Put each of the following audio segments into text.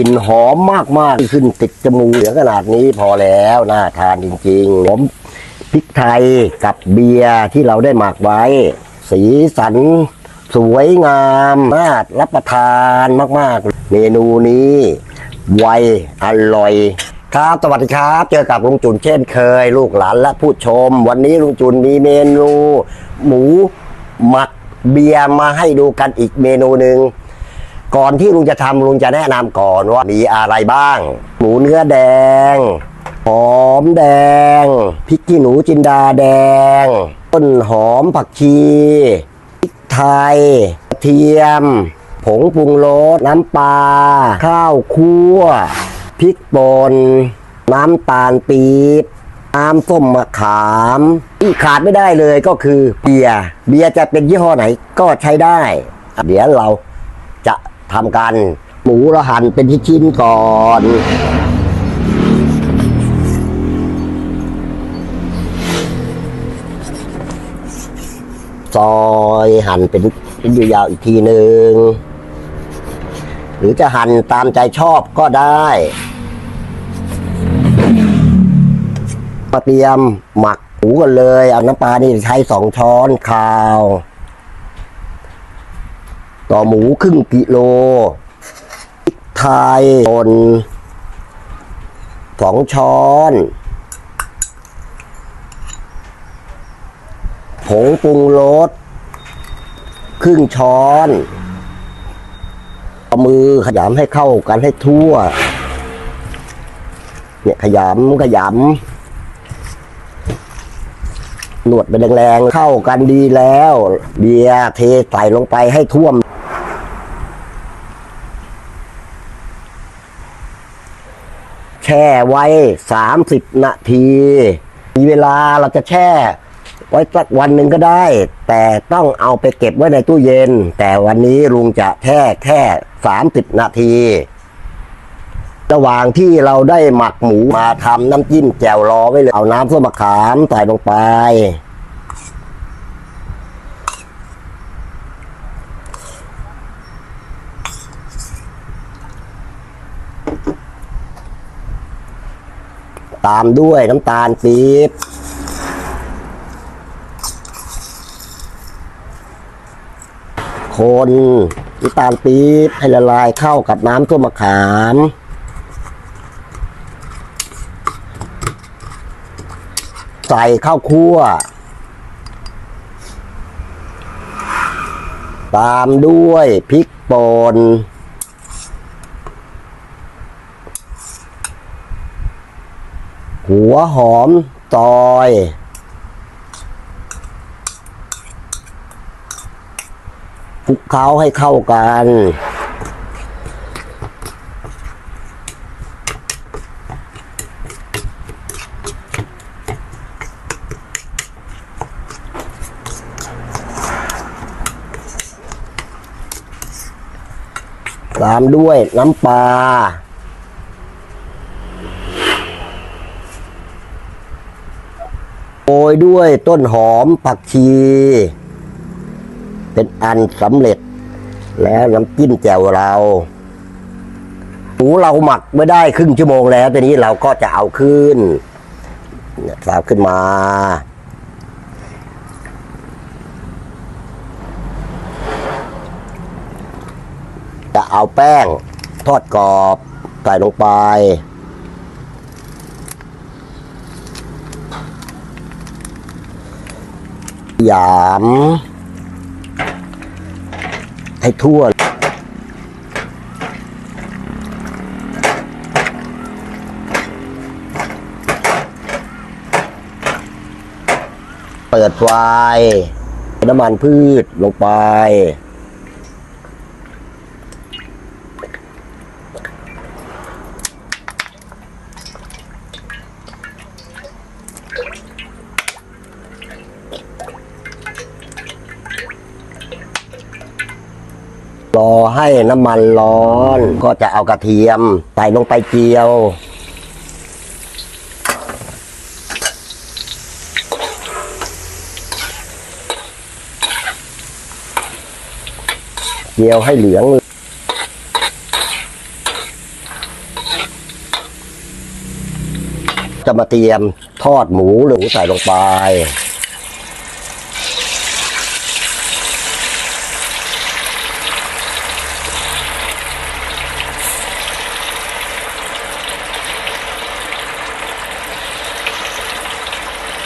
กลิ่นหอมมากๆขึ้นติดจมูกเหลือขนาดนี้พอแล้วน่าทานจริงๆผมพริกไทยกับเบียร์ที่เราได้หมักไว้ สีสัน สวยงามน่ารับประทานมากๆ เมนูนี้ไวอร่อยครับสวัสดีครับ เจอกับลุงจุนเช่นเคย ลูกหลานและผู้ชม วันนี้ลุงจุนมีเมนู หมูหมักเบียร์มาให้ดูกันอีกเมนูหนึ่ง ก่อนที่ลุงจะทำลุงจะแนะนำก่อนว่ามีอะไรบ้าง หมูเนื้อแดง หอมแดง พริกขี้หนูจินดาแดง ต้นหอมผักชี พริกไทยกระเทียม ผงปรุงรส น้ำปลา ข้าวคั่ว พริกป่น น้ำตาลปี๊บน้ำส้มมะขามที่ขาดไม่ได้เลยก็คือเบียร์ เบียร์จะเป็นยี่ห้อไหนก็ใช้ได้ เดี๋ยวเราจะ ทำกัน หมูเราหั่นเป็นชิ้นๆก่อนซอยหั่นเป็นเป็นยาวๆอีกทีหนึ่งหรือจะหั่นตามใจชอบก็ได้มาเตรียมหมักหมูกันเลย เอาน้ำปลานี่ใช้สองช้อนคาว ต่อหมูครึ่งกิโลพริกไทยป่นสองช้อน ผงปรุงรสครึ่งช้อนเอามือขยำให้เข้ากันให้ทั่ว เนี่ยขยำขยำหนวดไปแรงๆเข้ากันดีแล้ว เบียร์เทใส่ลงไปให้ท่วม ช่ไว้ 30 นาที มีเวลาเราจะแช่ ไว้สักวันหนึ่งก็ได้ แต่ต้องเอาไปเก็บไว้ในตู้เย็น แต่วันนี้ลุงจะแช่แค่ 30 นาที ระหว่างที่เราได้หมักหมูมาทำน้ำจิ้มแจ่วรอไว้เลย เอาน้ำส้มมะขามใส่ลงไป ตามด้วยน้ำตาลปี๊บคนน้ำตาลปี๊บให้ละลายเข้ากับน้ำส้มมะขาม ใส่ข้าวคั่ว ตามด้วยพริกป่น หัวหอมซอย คลุกเคล้าให้เข้ากัน ตามด้วยน้ำปลา โรยด้วยต้นหอมผักชี เป็นอันสำเร็จ แล้วน้ำจิ้มแจ่วเราหมูเราหมักไม่ได้ครึ่งชั่วโมงแล้วทีนี้เราก็จะเอาขึ้นสาวขึ้นมาจะเอาแป้งทอดกรอบใส่ลงไป หยามให้ทั่ว เปิดไฟน้ำมันพืชลงไป รอให้น้ำมันร้อน ก็จะเอากระเทียม ใส่ลงไปเจียว เจียวให้เหลือง จะมาเตรียมทอดหมูหรือใส่ลงไป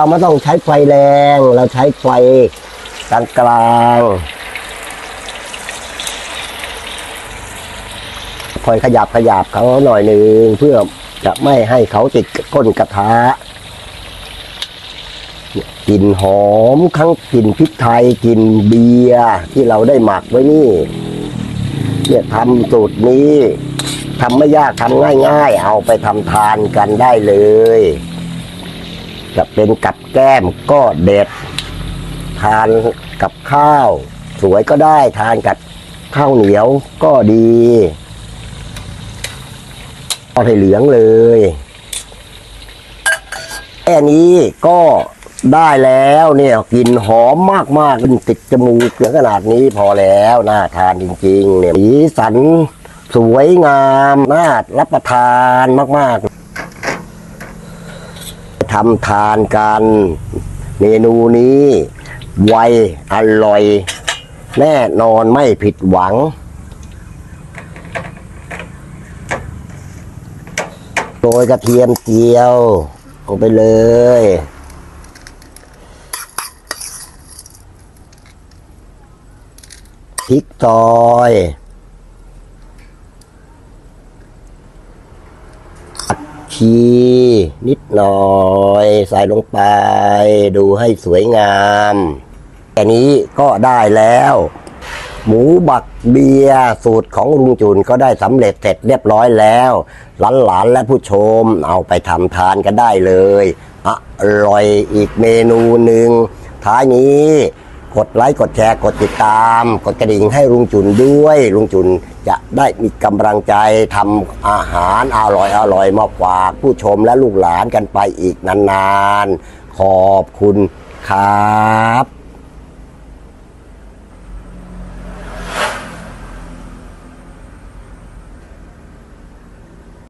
เราไม่ต้องใช้ไฟแรง เราใช้ไฟกลางกลางๆคอยขยับขยับเขาหน่อยหนึ่งเพื่อจะไม่ให้เขาติดก้นกระทะกลิ่นหอมทั้งกลิ่นพริกไทยกลิ่นเบียร์ที่เราได้หมักไว้นี่ เนี่ยทำสูตรนี้ทำไม่ยากทำง่าย ๆ เอาไปทำทานกันได้เลย จะเป็นกับแก้มก็เด็ด ทานกับข้าว สวยก็ได้ทานกับข้าวเหนียวก็ดีทอดให้เหลืองเลยแค่นี้ก็ได้แล้วเนี่ยกลิ่นหอมมากๆมันติดจมูกถึงขนาดนี้พอแล้วน่าทานจริง ๆ เนี่ยสีสัน สวยงามน่ารับประทานมาก ๆ ทำทานกันเมนูนี้ไวอร่อย แน่นอนไม่ผิดหวัง โรยกระเทียมเจียวลงไปเลย พริกซอยผัก ชี นิดหน่อย ใส่ลงไป ดูให้สวยงามแค่นี้ก็ได้แล้ว หมูบักเบียสูตรของลุงจุนก็ได้สำเร็จเสร็จเรียบร้อยแล้วหลานๆและผู้ชมเอาไปทำทานกันได้เลยอร่อยอีกเมนูหนึ่งท้ายนี้ กดไลค์กดแชร์กดติดตาม กดกระดิ่งให้ลุงจุนด้วย ลุงจุนจะได้มีกำลังใจทำอาหารอร่อยอร่อยมาฝากผู้ชมและลูกหลานกันไปอีกนานๆ ขอบคุณครับ